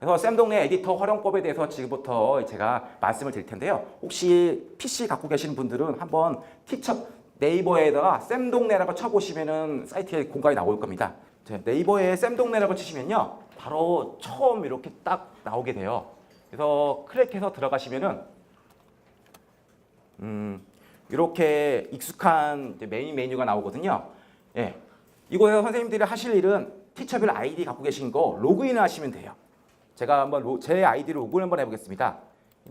그래서 쌤동네 에디터 활용법에 대해서 지금부터 제가 말씀을 드릴 텐데요. 혹시 PC 갖고 계신 분들은 한번 티처 네이버에다가 쌤동네라고 쳐보시면은 사이트에 공간이 나올 겁니다. 자, 네이버에 쌤동네라고 치시면요. 바로 처음 이렇게 딱 나오게 돼요. 그래서 클릭해서 들어가시면은 음, 이렇게 익숙한 메인 메뉴가 나오거든요. 예. 이곳에서 선생님들이 하실 일은 티처별 아이디 갖고 계신 거 로그인 하시면 돼요. 제가 한번 로- 제 아이디로 로그인 한번 해보겠습니다.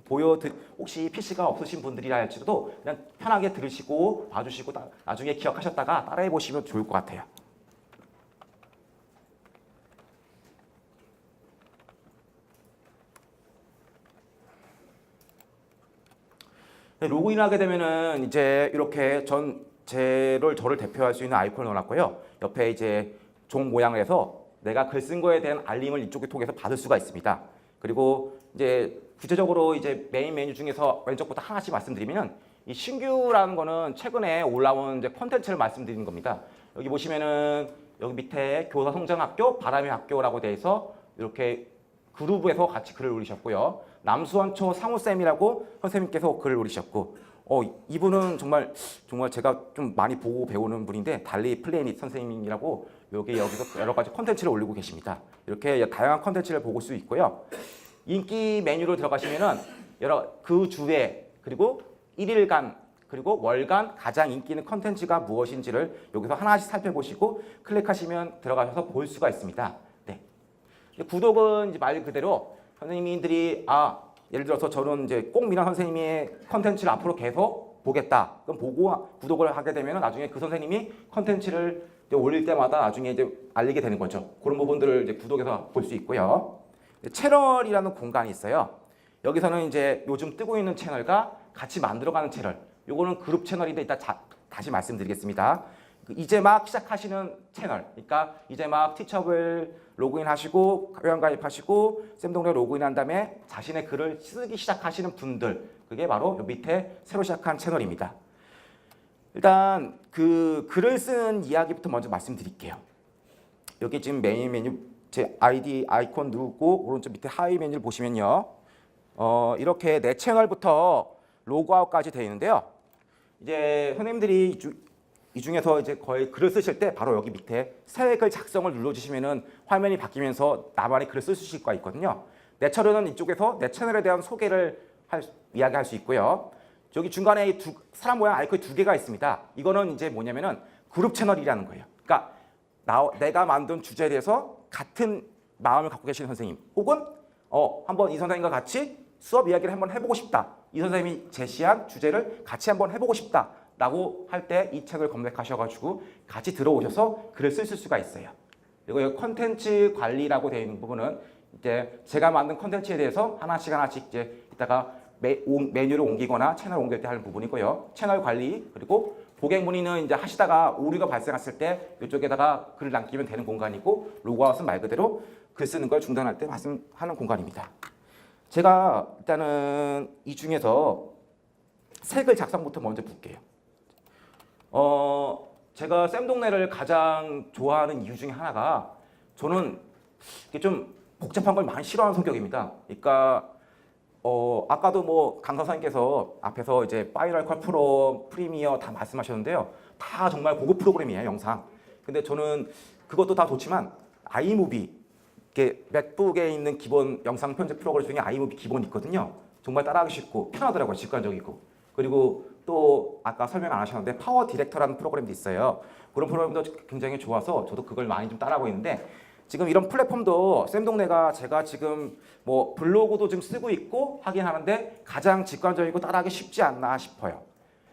보여 드 혹시 PC가 없으신 분들이라 할지라도 그냥 편하게 들으시고 봐주시고 나, 나중에 기억하셨다가 따라해 보시면 좋을 것 같아요. 네, 로그인하게 되면은 이제 이렇게 전 제를 저를 대표할 수 있는 아이콘을 넣어놨고요. 옆에 이제 종 모양을 해서 내가 글 쓴 거에 대한 알림을 이쪽에 통해서 받을 수가 있습니다. 그리고 이제 구체적으로 이제 메인 메뉴 중에서 왼쪽부터 하나씩 말씀드리면은 이 신규라는 거는 최근에 올라온 이제 콘텐츠를 말씀드리는 겁니다. 여기 보시면은 여기 밑에 교사 성장학교 바람의 학교라고 돼 있어 이렇게 그루브에서 같이 글을 올리셨고요. 남수원초 상우쌤이라고 선생님께서 글을 올리셨고 어, 이분은 정말 정말 제가 좀 많이 보고 배우는 분인데 달리 플래닛 선생님이라고 여기 여기서 여러 가지 컨텐츠를 올리고 계십니다. 이렇게 다양한 컨텐츠를 보실 수 있고요. 인기 메뉴로 들어가시면은 여러 그 주에 그리고 일일간 그리고 월간 가장 인기 있는 컨텐츠가 무엇인지를 여기서 하나씩 살펴보시고 클릭하시면 들어가셔서 볼 수가 있습니다. 네. 구독은 이제 말 그대로 선생님들이 아 예를 들어서 저는 이제 꼭 미나 선생님의 컨텐츠를 앞으로 계속 보겠다. 그럼 보고 구독을 하게 되면 나중에 그 선생님이 컨텐츠를 올릴 때마다 나중에 이제 알리게 되는 거죠. 그런 부분들을 이제 구독해서 볼 수 있고요. 채널이라는 공간이 있어요. 여기서는 이제 요즘 뜨고 있는 채널과 같이 만들어가는 채널. 요거는 그룹 채널인데 이따 자- 다시 말씀드리겠습니다. 그 이제 막 시작하시는 채널. 그러니까 이제 막 티처블 로그인하시고 회원 가입하시고 쌤동네 로그인한 다음에 자신의 글을 쓰기 시작하시는 분들. 그게 바로 요 밑에 새로 시작한 채널입니다. 일단 그 글을 쓰는 이야기부터 먼저 말씀드릴게요. 여기 지금 메인 메뉴 제 아이디 아이콘 누르고 오른쪽 밑에 하위 메뉴를 보시면요. 어, 이렇게 내 채널부터 로그아웃까지 되어 있는데요. 이제 선생님들이 이, 중에서 이제 거의 글을 쓰실 때 바로 여기 밑에 새 글 작성을 눌러주시면은 화면이 바뀌면서 나만의 글을 쓸 수가 있거든요. 내 채널은 이쪽에서 내 채널에 대한 소개를 할, 이야기할 수 있고요. 저기 중간에 이 두, 사람 모양 아이콘이 두 개가 있습니다. 이거는 이제 뭐냐면은 그룹 채널이라는 거예요. 그러니까 나, 내가 만든 주제에 대해서 같은 마음을 갖고 계시는 선생님 혹은 어, 한번 이 선생님과 같이 수업 이야기를 한번 해보고 싶다. 이 선생님이 제시한 주제를 같이 한번 해보고 싶다. 라고 할 때 이 책을 검색하셔가지고 같이 들어오셔서 글을 쓰실 수가 있어요. 그리고 여기 컨텐츠 관리라고 되어 있는 부분은 이제 제가 만든 컨텐츠에 대해서 하나씩 하나씩 이제 이따가 메, 옹- 메뉴를 옮기거나 채널 옮길 때 하는 부분이고요. 채널 관리 그리고 고객 문의는 이제 하시다가 오류가 발생했을 때 이쪽에다가 글을 남기면 되는 공간이고 로그아웃은 말 그대로 글 쓰는 걸 중단할 때 말씀하는 공간입니다. 제가 일단은 이 중에서 색을 작성부터 먼저 볼게요. 어, 제가 쌤 동네를 가장 좋아하는 이유 중에 하나가 저는 이게 좀 복잡한 걸 많이 싫어하는 성격입니다. 그러니까 어, 아까도 뭐 강사 선생님께서 앞에서 이제 파이널 컷 프로, 프리미어 다 말씀하셨는데요. 다 정말 고급 프로그램이에요, 영상. 근데 저는 그것도 다 좋지만 아이무비 이게 맥북에 있는 기본 영상 편집 프로그램 중에 아이무비 기본 있거든요. 정말 따라하기 쉽고 편하더라고요, 직관적이고. 그리고 또 아까 설명 안 하셨는데 파워 디렉터라는 프로그램도 있어요. 그런 프로그램도 굉장히 좋아서 저도 그걸 많이 좀 따라하고 있는데 지금 이런 플랫폼도 쌤동네가 제가 지금 뭐 블로그도 좀 쓰고 있고 하긴 하는데 가장 직관적이고 따라하기 쉽지 않나 싶어요.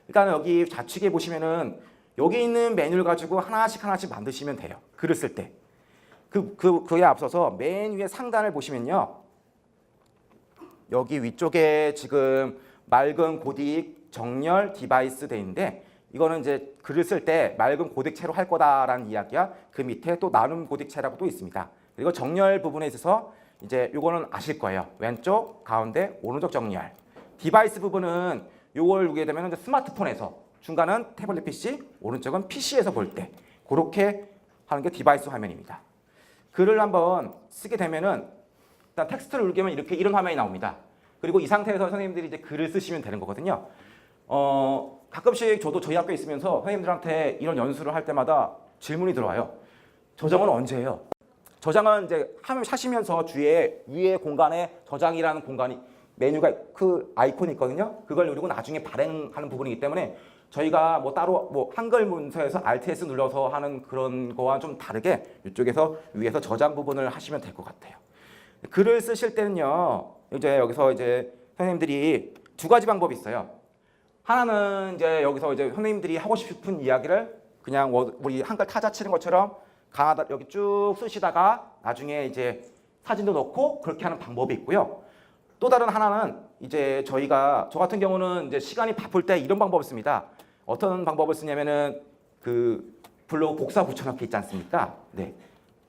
일단 여기 좌측에 보시면은 여기 있는 메뉴를 가지고 하나씩 하나씩 만드시면 돼요. 글을 쓸 때. 그, 그, 그에 앞서서 맨 위에 상단을 보시면요. 여기 위쪽에 지금 맑은 고딕 정렬 디바이스 돼 있는데 이거는 이제 글을 쓸 때 맑은 고딕체로 할 거다라는 이야기야. 그 밑에 또 나눔 고딕체라고 또 있습니다. 그리고 정렬 부분에 있어서 이제 요거는 아실 거예요. 왼쪽, 가운데, 오른쪽 정렬. 디바이스 부분은 요걸 보게 되면 스마트폰에서 중간은 태블릿 PC, 오른쪽은 PC에서 볼 때 그렇게 하는 게 디바이스 화면입니다. 글을 한번 쓰게 되면은 일단 텍스트를 누르면 이렇게 이런 화면이 나옵니다. 그리고 이 상태에서 선생님들이 이제 글을 쓰시면 되는 거거든요. 어, 가끔씩 저도 저희 학교에 있으면서 선생님들한테 이런 연수를 할 때마다 질문이 들어와요. 저장은 언제 해요? 저장은 이제 하면 하시면서 주위에 위에 공간에 저장이라는 공간이 메뉴가 그 아이콘이 있거든요. 그걸 누르고 나중에 발행하는 부분이기 때문에 저희가 뭐 따로 뭐 한글 문서에서 Alt S 눌러서 하는 그런 거와 좀 다르게 이쪽에서 위에서 저장 부분을 하시면 될 것 같아요. 글을 쓰실 때는요. 이제 여기서 이제 선생님들이 두 가지 방법이 있어요. 하나는 이제 여기서 이제 선생님들이 하고 싶은 이야기를 그냥 워- 우리 한글 타자 치는 것처럼 강하다 여기 쭉 쓰시다가 나중에 이제 사진도 넣고 그렇게 하는 방법이 있고요. 또 다른 하나는 이제 저희가 저 같은 경우는 이제 시간이 바쁠 때 이런 방법을 씁니다. 어떤 방법을 쓰냐면은 그 블로그 복사 붙여넣기 있지 않습니까? 네.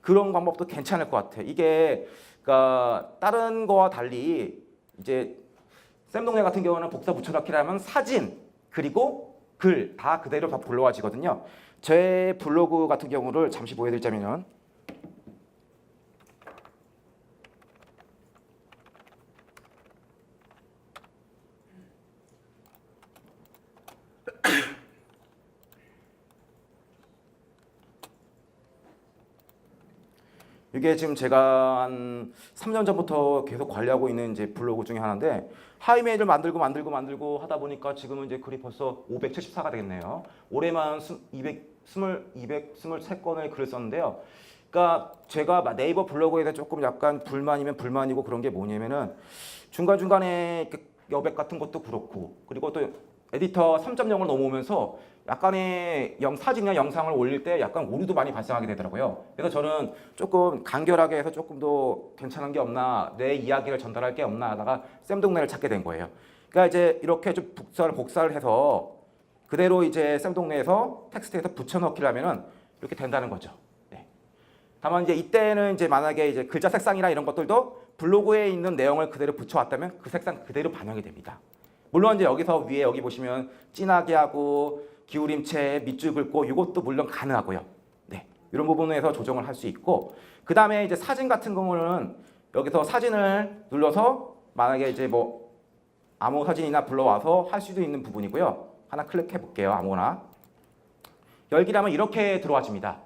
그런 방법도 괜찮을 것 같아요. 이게 그러니까 다른 거와 달리 이제 쌤동네 같은 경우는 복사 붙여넣기라면 사진 그리고 글 다 그대로 다 불러와지거든요. 제 블로그 같은 경우를 잠시 보여드리자면은 이게 지금 제가 한 3년 전부터 계속 관리하고 있는 이제 블로그 중에 하나인데 하이메일을 만들고 만들고 만들고 하다 보니까 지금은 이제 글이 벌써 574가 되겠네요. 올해만 200, 223건의 글을 썼는데요. 그러니까 제가 네이버 블로그에 대해 조금 약간 불만이면 불만이고 그런 게 뭐냐면은 중간중간에 여백 같은 것도 그렇고 그리고 또 에디터 3.0을 넘어오면서 약간의 영, 사진이나 영상을 올릴 때 약간 오류도 많이 발생하게 되더라고요. 그래서 저는 조금 간결하게 해서 조금 더 괜찮은 게 없나, 내 이야기를 전달할 게 없나 하다가 쌤동네를 찾게 된 거예요. 그러니까 이제 이렇게 좀 복사를, 복사를 해서 그대로 이제 쌤동네에서 텍스트에서 붙여넣기를 하면은 이렇게 된다는 거죠. 네. 다만 이제 이때는 이제 만약에 이제 글자 색상이나 이런 것들도 블로그에 있는 내용을 그대로 붙여왔다면 그 색상 그대로 반영이 됩니다. 물론 이제 여기서 위에 여기 보시면 진하게 하고 기울임체 밑줄 긋고 이것도 물론 가능하고요. 네. 이런 부분에서 조정을 할 수 있고 그 다음에 이제 사진 같은 경우는 여기서 사진을 눌러서 만약에 이제 뭐 아무 사진이나 불러와서 할 수도 있는 부분이고요. 하나 클릭해 볼게요. 아무거나. 열기라면 이렇게 들어와집니다.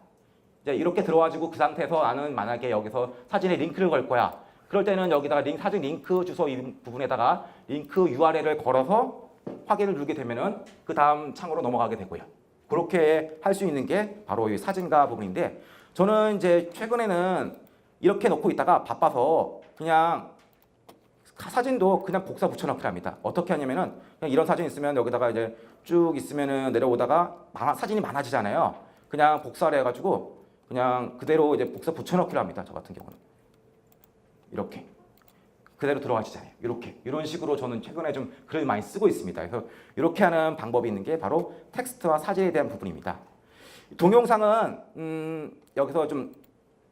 이제 이렇게 들어와지고 그 상태에서 나는 만약에 여기서 사진에 링크를 걸 거야. 그럴 때는 여기다가 링, 사진 링크 주소 이 부분에다가 링크 URL을 걸어서 확인을 누르게 되면은 그 다음 창으로 넘어가게 되고요. 그렇게 할 수 있는 게 바로 이 사진가 부분인데 저는 이제 최근에는 이렇게 놓고 있다가 바빠서 그냥 사진도 그냥 복사 붙여넣기를 합니다. 어떻게 하냐면은 그냥 이런 사진 있으면 여기다가 이제 쭉 있으면은 내려오다가 많아, 사진이 많아지잖아요. 그냥 복사를 해가지고 그냥 그대로 이제 복사 붙여넣기를 합니다. 저 같은 경우는 이렇게 그대로 들어가지잖아요. 이렇게 이런 식으로 저는 최근에 좀 글을 많이 쓰고 있습니다. 그래서 이렇게 하는 방법이 있는 게 바로 텍스트와 사진에 대한 부분입니다. 동영상은 음, 여기서 좀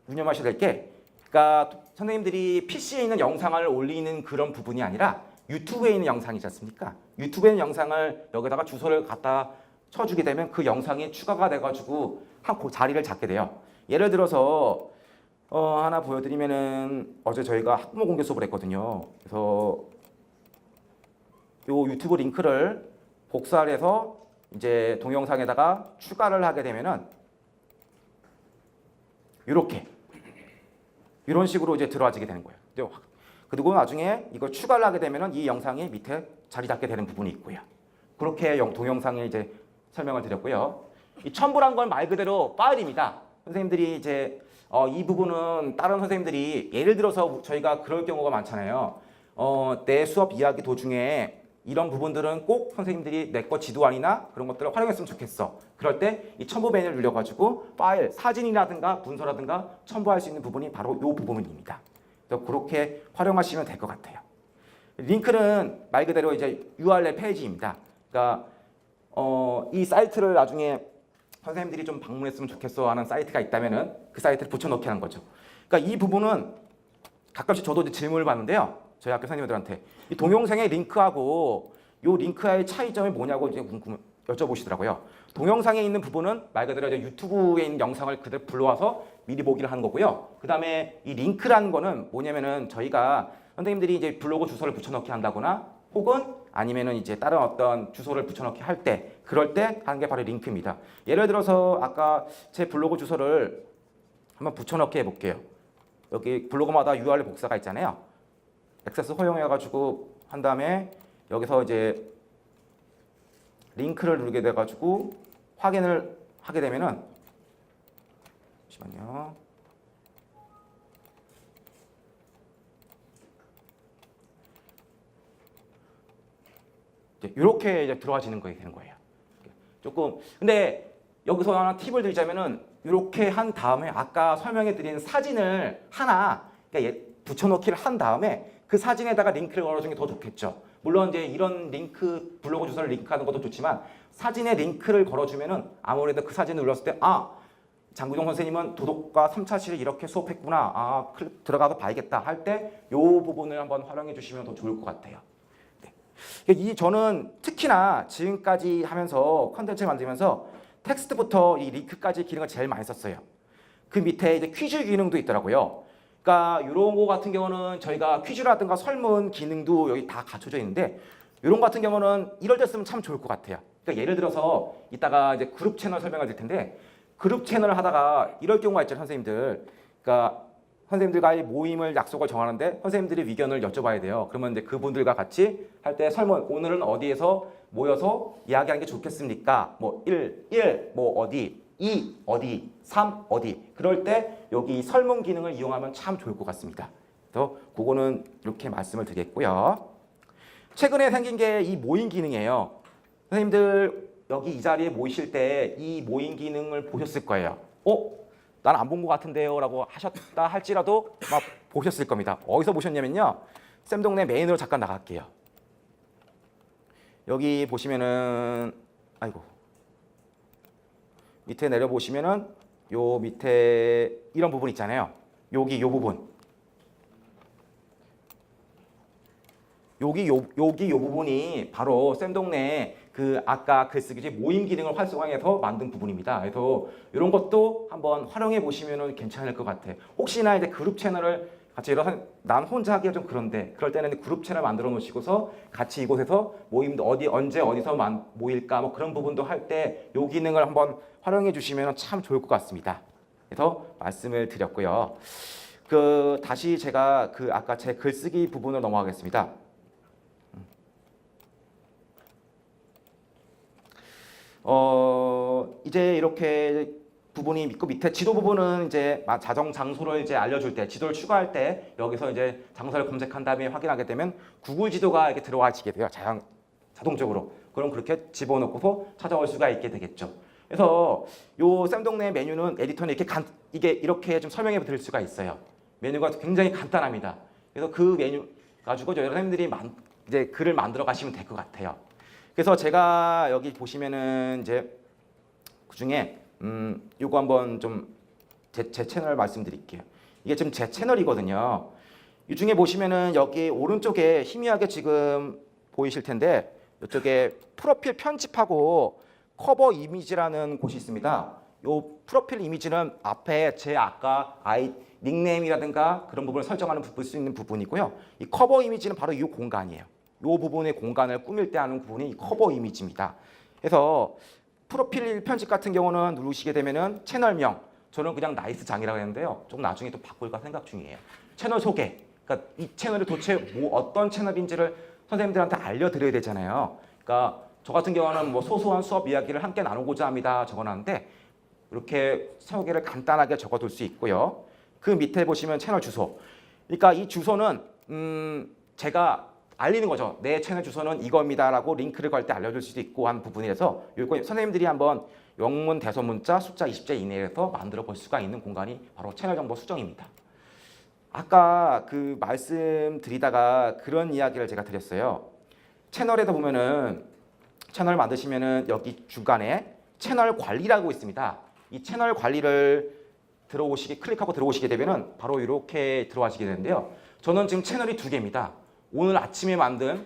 유념하셔야 될 게, 그러니까 선생님들이 PC에 있는 영상을 올리는 그런 부분이 아니라 유튜브에 있는 영상이지 않습니까? 유튜브에 있는 영상을 여기다가 주소를 갖다 쳐주게 되면 그 영상이 추가가 돼가지고 한 그 자리를 잡게 돼요. 예를 들어서 어, 하나 보여드리면은 어제 저희가 학부모 공개 수업을 했거든요. 그래서 요 유튜브 링크를 복사를 해서 이제 동영상에다가 추가를 하게 되면은 이렇게 이런 식으로 이제 들어와지게 되는 거예요. 그리고 나중에 이걸 추가를 하게 되면은 이 영상이 밑에 자리 잡게 되는 부분이 있고요. 그렇게 영- 동영상에 이제 설명을 드렸고요. 이 첨부란 건 말 그대로 파일입니다. 선생님들이 이제 어, 이 부분은 다른 선생님들이 예를 들어서 저희가 그럴 경우가 많잖아요. 어, 내 수업 이야기 도중에 이런 부분들은 꼭 선생님들이 내 거 지도안이나 그런 것들을 활용했으면 좋겠어. 그럴 때 이 첨부 벤을 눌려가지고 파일, 사진이라든가 문서라든가 첨부할 수 있는 부분이 바로 이 부분입니다. 그렇게 활용하시면 될 것 같아요. 링크는 말 그대로 이제 URL 페이지입니다. 그러니까 어, 이 사이트를 나중에 선생님들이 좀 방문했으면 좋겠어 하는 사이트가 있다면은 그 사이트를 붙여넣기 하는 거죠. 그러니까 이 부분은 가끔씩 저도 질문을 받는데요. 저희 학교 선생님들한테 이 동영상의 링크하고 요 링크와의 차이점이 뭐냐고 이제 궁금 여쭤보시더라고요. 동영상에 있는 부분은 말 그대로 이제 유튜브에 있는 영상을 그대로 불러와서 미리 보기를 하는 거고요. 그 다음에 이 링크라는 거는 뭐냐면은 저희가 선생님들이 이제 블로그 주소를 붙여넣기 한다거나 혹은 아니면은 이제 다른 어떤 주소를 붙여넣기 할 때 그럴 때 하는 게 바로 링크입니다. 예를 들어서 아까 제 블로그 주소를 한번 붙여넣기 해볼게요. 여기 블로그마다 URL 복사가 있잖아요. 액세스 허용해가지고 한 다음에 여기서 이제 링크를 누르게 돼가지고 확인을 하게 되면은 잠시만요. 이렇게 이제 되는 거예요. 조금 근데 여기서 하나 팁을 드리자면은 이렇게 한 다음에 아까 설명해 드린 사진을 하나 그러니까 얘 붙여넣기를 한 다음에 그 사진에다가 링크를 걸어주는 게 더 좋겠죠. 물론 이제 이런 링크 블로그 주소를 링크하는 것도 좋지만 사진에 링크를 걸어주면은 아무래도 그 사진을 눌렀을 때 아 장구종 선생님은 도덕과 3차시를 이렇게 수업했구나 아 들어가서 봐야겠다 할때이 부분을 한번 활용해 주시면 더 좋을 것 같아요. 이 저는 특히나 지금까지 하면서 컨텐츠를 만들면서 텍스트부터 이 링크까지 기능을 제일 많이 썼어요. 그 밑에 이제 퀴즈 기능도 있더라고요. 그러니까 이런 거 같은 경우는 저희가 퀴즈라든가 설문 기능도 여기 다 갖춰져 있는데 이런 거 같은 경우는 이럴 때 쓰면 참 좋을 것 같아요. 그러니까 예를 들어서 이따가 이제 그룹 채널 설명을 드릴 텐데 그룹 채널을 하다가 이럴 경우가 있죠, 선생님들. 그러니까 선생님들과의 모임을 약속을 정하는데 선생님들이 의견을 여쭤봐야 돼요. 그러면 이제 그분들과 같이 할 때 설문 오늘은 어디에서 모여서 이야기하는 게 좋겠습니까? 뭐 1, 1, 뭐 어디, 2, 어디, 3, 어디. 그럴 때 여기 설문 기능을 이용하면 참 좋을 것 같습니다. 그래서 그거는 이렇게 말씀을 드리겠고요. 최근에 생긴 게 이 모임 기능이에요. 선생님들 여기 이 자리에 모이실 때 이 모임 기능을 보셨을 거예요. 어? 난 안 본 것 같은데요 라고 하셨다 할지라도 막 보셨을 겁니다. 어디서 보셨냐면요. 쌤 동네 메인으로 잠깐 나갈게요. 여기 보시면은 아이고 밑에 내려 보시면은 요 밑에 이런 부분 있잖아요. 여기 요 부분. 여기 요 여기 요 부분이 바로 쌤 동네 그 아까 글쓰기 모임 기능을 활성화해서 만든 부분입니다. 그래서 이런 것도 한번 활용해 보시면 괜찮을 것 같아요. 혹시나 이제 그룹 채널을 같이 이런 난 혼자 하기가 좀 그런데 그럴 때는 그룹 채널 만들어 놓으시고서 같이 이곳에서 모임도 어디 언제 어디서 만, 모일까 뭐 그런 부분도 할 때 요 기능을 한번 활용해 주시면 참 좋을 것 같습니다. 그래서 말씀을 드렸고요. 그 다시 제가 그 아까 제 글쓰기 부분을 넘어가겠습니다. 어 이제 이렇게 부분이 있고 밑에 지도 부분은 이제 마- 자정 장소를 이제 알려줄 때 지도를 추가할 때 여기서 이제 장소를 검색한 다음에 확인하게 되면 구글 지도가 이렇게 들어와지게 돼요 자동 자동적으로 그럼 그렇게 집어넣고서 찾아올 수가 있게 되겠죠. 그래서 요 쌤동네 메뉴는 에디터는 이렇게 간 이게 이렇게 좀 설명해 드릴 수가 있어요. 메뉴가 굉장히 간단합니다. 그래서 그 메뉴 가지고 여러분들이 만, 이제 글을 만들어 가시면 될 것 같아요. 그래서 제가 여기 보시면은 이제 그 중에 음 요거 한번 좀제 제 채널 말씀드릴게요. 이게 지금 제 채널이거든요. 이 중에 보시면은 여기 오른쪽에 희미하게 지금 보이실 텐데 이쪽에 프로필 편집하고 커버 이미지라는 곳이 있습니다. 요 프로필 이미지는 앞에 제 아까 아이 닉네임이라든가 그런 부분을 설정하는 부분 수 있는 부분이고요. 이 커버 이미지는 바로 이 공간이에요. 요 부분의 공간을 꾸밀 때 하는 부분이 이 커버 이미지입니다. 그래서 프로필 편집 같은 경우는 누르시게 되면은 채널명 저는 그냥 나이스 장이라고 했는데요. 좀 나중에 또 바꿀까 생각 중이에요. 채널 소개. 그러니까 이 채널이 도대체 뭐 어떤 채널인지를 선생님들한테 알려드려야 되잖아요. 그러니까 저 같은 경우는 뭐 소소한 수업 이야기를 함께 나누고자 합니다. 적어놨는데 이렇게 소개를 간단하게 적어둘 수 있고요. 그 밑에 보시면 채널 주소. 그러니까 이 주소는 음 제가 알리는 거죠. 내 채널 주소는 이겁니다라고 링크를 걸 때 알려줄 수도 있고 한 부분이라서 이거 선생님들이 한번 영문 대소 문자 숫자 20자 이내에서 만들어 볼 수가 있는 공간이 바로 채널 정보 수정입니다. 아까 그 말씀드리다가 그런 이야기를 제가 드렸어요. 채널에다 보면은 채널 만드시면은 여기 중간에 채널 관리라고 있습니다. 이 채널 관리를 들어오시게 클릭하고 들어오시게 되면은 바로 이렇게 들어가시게 되는데요. 저는 지금 채널이 두 개입니다. 오늘 아침에 만든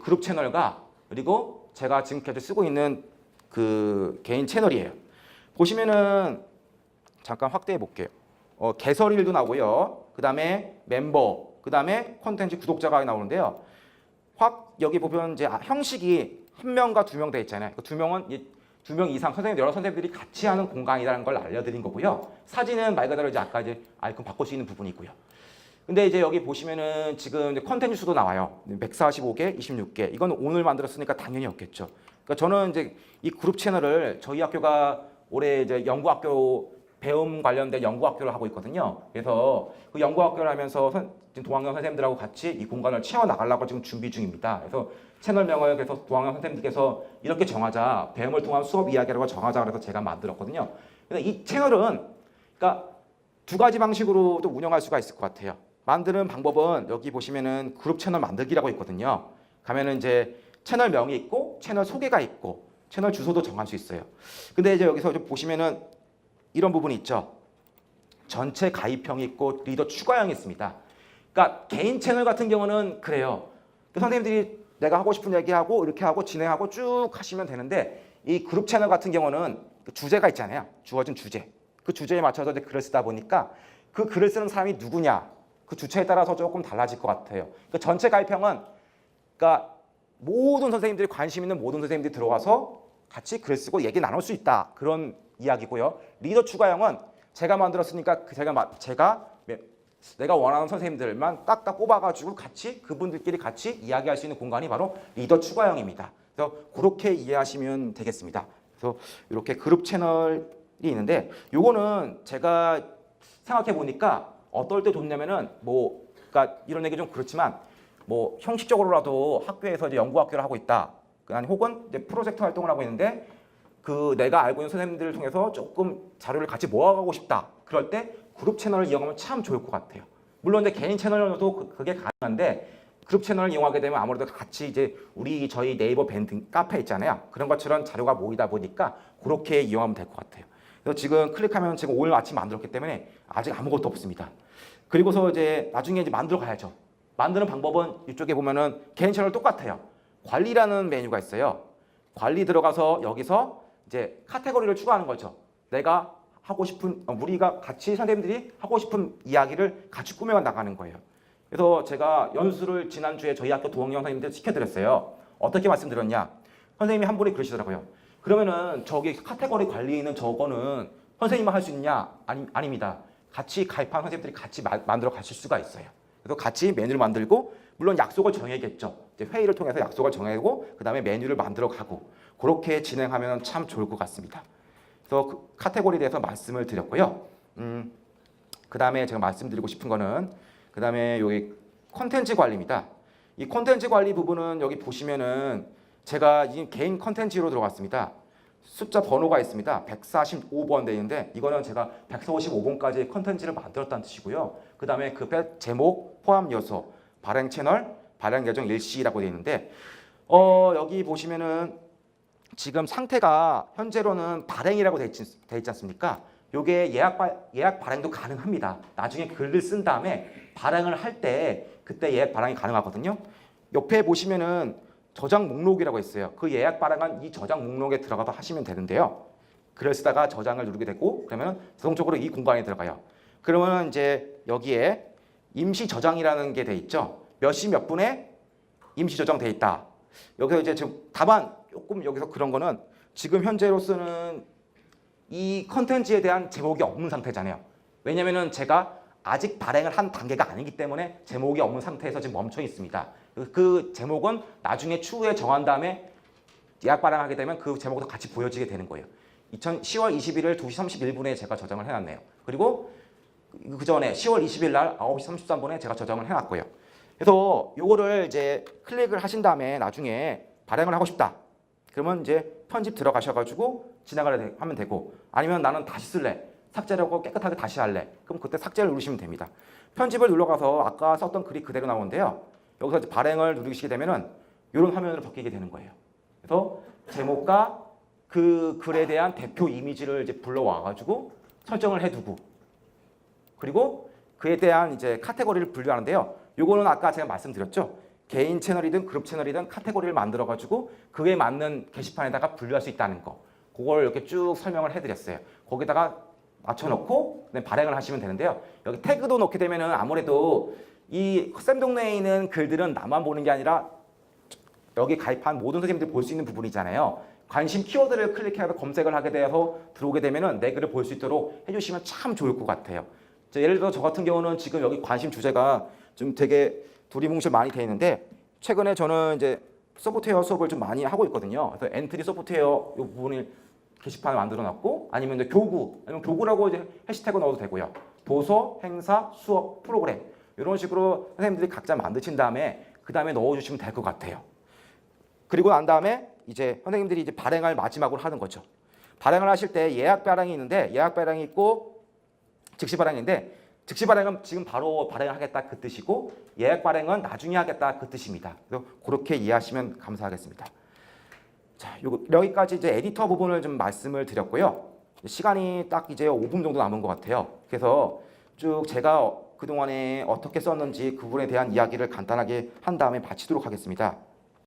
그룹 채널과 그리고 제가 지금까지 쓰고 있는 그 개인 채널이에요. 보시면은 잠깐 확대해 볼게요. 어, 개설일도 나오고요. 그 다음에 멤버, 그 다음에 콘텐츠 구독자가 나오는데요. 확 여기 보면 이제 아, 형식이 한 명과 두 명 돼 있잖아요. 그 두 명은 두 명 이상 선생님 여러 선생님들이 같이 하는 공간이라는 걸 알려드린 거고요. 사진은 말 그대로 이제 아까 이제 아이콘 바꿀 수 있는 부분이 있고요. 근데 이제 여기 보시면은 지금 컨텐츠 수도 나와요. 145개, 26개. 이건 오늘 만들었으니까 당연히 없겠죠. 그러니까 저는 이제 이 그룹 채널을 저희 학교가 올해 이제 연구학교 배움 관련된 연구학교를 하고 있거든요. 그래서 그 연구학교를 하면서 선, 지금 동학년 선생님들하고 같이 이 공간을 채워 나가려고 지금 준비 중입니다. 그래서 채널명을 그래서 동학년 선생님들께서 이렇게 정하자 배움을 통한 수업 이야기라고 정하자 그래서 제가 만들었거든요. 그래서 이 채널은 그러니까 두 가지 방식으로 또 운영할 수가 있을 것 같아요. 만드는 방법은 여기 보시면은 그룹 채널 만들기라고 있거든요. 가면은 이제 채널 명이 있고 채널 소개가 있고 채널 주소도 정할 수 있어요. 근데 이제 여기서 좀 보시면은 이런 부분이 있죠. 전체 가입형이 있고 리더 추가형이 있습니다. 그러니까 개인 채널 같은 경우는 그래요. 그 선생님들이 내가 하고 싶은 얘기하고 이렇게 하고 진행하고 쭉 하시면 되는데 이 그룹 채널 같은 경우는 그 주제가 있잖아요. 주어진 주제. 그 주제에 맞춰서 이제 글을 쓰다 보니까 그 글을 쓰는 사람이 누구냐 그 주체에 따라서 조금 달라질 것 같아요. 그 전체 가입형은 그러니까 모든 선생님들이 관심 있는 모든 선생님들이 들어가서 같이 글 쓰고 얘기 나눌 수 있다 그런 이야기고요. 리더 추가형은 제가 만들었으니까 그 제가 마- 제가 매- 내가 원하는 선생님들만 딱딱 뽑아가지고 같이 그분들끼리 같이 이야기할 수 있는 공간이 바로 리더 추가형입니다. 그래서 그렇게 이해하시면 되겠습니다. 그래서 이렇게 그룹 채널이 있는데 요거는 제가 생각해 보니까 어떨 때 좋냐면은 뭐 그러니까 이런 얘기 좀 그렇지만 뭐 형식적으로라도 학교에서 이제 연구 학교를 하고 있다. 아니 혹은 이제 프로젝트 활동을 하고 있는데 그 내가 알고 있는 선생님들을 통해서 조금 자료를 같이 모아가고 싶다. 그럴 때 그룹 채널을 이용하면 참 좋을 것 같아요. 물론 이제 개인 채널로도 그- 그게 가능한데 그룹 채널을 이용하게 되면 아무래도 같이 이제 우리 저희 네이버 밴드 카페 있잖아요. 그런 것처럼 자료가 모이다 보니까 그렇게 이용하면 될 것 같아요. 그래서 지금 클릭하면 지금 오늘 아침 만들었기 때문에 아직 아무것도 없습니다. 그리고서 이제 나중에 이제 만들어 가야죠. 만드는 방법은 이쪽에 보면은 개인 채널 똑같아요. 관리라는 메뉴가 있어요. 관리 들어가서 여기서 이제 카테고리를 추가하는 거죠. 내가 하고 싶은 어, 우리가 같이 선생님들이 하고 싶은 이야기를 같이 꾸며 나가는 거예요. 그래서 제가 연수를 지난주에 저희 학교 도학년 선생님들 시켜드렸어요. 어떻게 말씀드렸냐? 선생님이 한 분이 그러시더라고요. 그러면은 저기 카테고리 관리에 있는 저거는 선생님만 할 수 있냐? 아니, 아닙니다. 같이 가입한 선생님들이 같이 마- 만들어 가실 수가 있어요. 그래서 같이 메뉴를 만들고 물론 약속을 정해야겠죠. 회의를 통해서 약속을 정하고 그 다음에 메뉴를 만들어 가고 그렇게 진행하면 참 좋을 것 같습니다. 그래서 그 카테고리에 대해서 말씀을 드렸고요. 음, 그 다음에 제가 말씀드리고 싶은 거는 그 다음에 여기 콘텐츠 관리입니다. 이 콘텐츠 관리 부분은 여기 보시면은 제가 이 개인 콘텐츠로 들어갔습니다. 숫자 번호가 있습니다. 145번 돼 있는데 이거는 제가 145번까지 컨텐츠를 만들었다는 뜻이고요. 그 다음에 그 배- 제목 포함 요소 발행 채널 발행 예정 일시라고 돼 있는데 어 여기 보시면은 지금 상태가 현재로는 발행이라고 돼 있지, 돼 있지 않습니까? 요게 예약 발 예약 발행도 가능합니다. 나중에 글을 쓴 다음에 발행을 할 때 그때 예약 발행이 가능하거든요. 옆에 보시면은 저장 목록이라고 있어요. 그 예약 발행한 이 저장 목록에 들어가서 하시면 되는데요. 글을 쓰다가 저장을 누르게 되고 그러면 자동적으로 이 공간에 들어가요. 그러면 이제 여기에 임시 저장이라는 게 돼 있죠. 몇 시 몇 분에 임시 저장돼 있다. 여기서 이제 지금 다만 조금 여기서 그런 거는 지금 현재로서는 이 컨텐츠에 대한 제목이 없는 상태잖아요. 왜냐면은 제가 아직 발행을 한 단계가 아니기 때문에 제목이 없는 상태에서 지금 멈춰 있습니다. 그- 그 제목은 나중에 추후에 정한 다음에 예약 발행하게 되면 그 제목도 같이 보여지게 되는 거예요. 2000, 10월 21일 2시 31분에 제가 저장을 해놨네요. 그리고 그 전에 10월 20일 날 9시 33분에 제가 저장을 해놨고요. 그래서 요거를 이제 클릭을 하신 다음에 나중에 발행을 하고 싶다. 그러면 이제 편집 들어가셔가지고 해- 하면 되고 아니면 나는 다시 쓸래. 삭제하고 깨끗하게 다시 할래. 그럼 그때 삭제를 누르시면 됩니다. 편집을 눌러가서 아까 썼던 글이 그대로 나오는데요. 여기서 이제 발행을 누르시게 되면은 이런 화면으로 바뀌게 되는 거예요. 그래서 제목과 그 글에 대한 대표 이미지를 이제 불러와가지고 설정을 해두고 그리고 그에 대한 이제 카테고리를 분류하는데요. 요거는 아까 제가 말씀드렸죠. 개인 채널이든 그룹 채널이든 카테고리를 만들어 가지고 그에 맞는 게시판에다가 분류할 수 있다는 거. 그걸 이렇게 쭉 설명을 해드렸어요. 거기다가 맞춰놓고 발행을 하시면 되는데요. 여기 태그도 넣게 되면은 아무래도 이 쌤 동네에 있는 글들은 나만 보는 게 아니라 여기 가입한 모든 선생님들이 볼 수 있는 부분이잖아요. 관심 키워드를 클릭해서 검색을 하게 되어서 들어오게 되면은 내 글을 볼 수 있도록 해주시면 참 좋을 것 같아요. 자, 예를 들어 저 같은 경우는 지금 여기 관심 주제가 좀 되게 두리뭉실 많이 돼 있는데 최근에 저는 이제 소프트웨어 수업을 좀 많이 하고 있거든요. 그래서 엔트리 소프트웨어 이 부분을 게시판을 만들어 놨고 아니면 이제 교구 아니면 교구라고 이제 해시태그 넣어도 되고요. 도서, 행사, 수업, 프로그램 이런 식으로 선생님들이 각자 만드신 다음에 그 다음에 넣어주시면 될 것 같아요. 그리고 난 다음에 이제 선생님들이 이제 발행을 마지막으로 하는 거죠. 발행을 하실 때 예약 발행이 있는데 예약 발행이 있고 즉시 발행인데 즉시 발행은 지금 바로 발행하겠다 그 뜻이고 예약 발행은 나중에 하겠다 그 뜻입니다. 그래서 그렇게 이해하시면 감사하겠습니다. 자, 요거 여기까지 이제 에디터 부분을 좀 말씀을 드렸고요. 시간이 딱 이제 5분 정도 남은 것 같아요. 그래서 쭉 제가 그동안에 어떻게 썼는지 그 부분에 대한 이야기를 간단하게 한 다음에 마치도록 하겠습니다.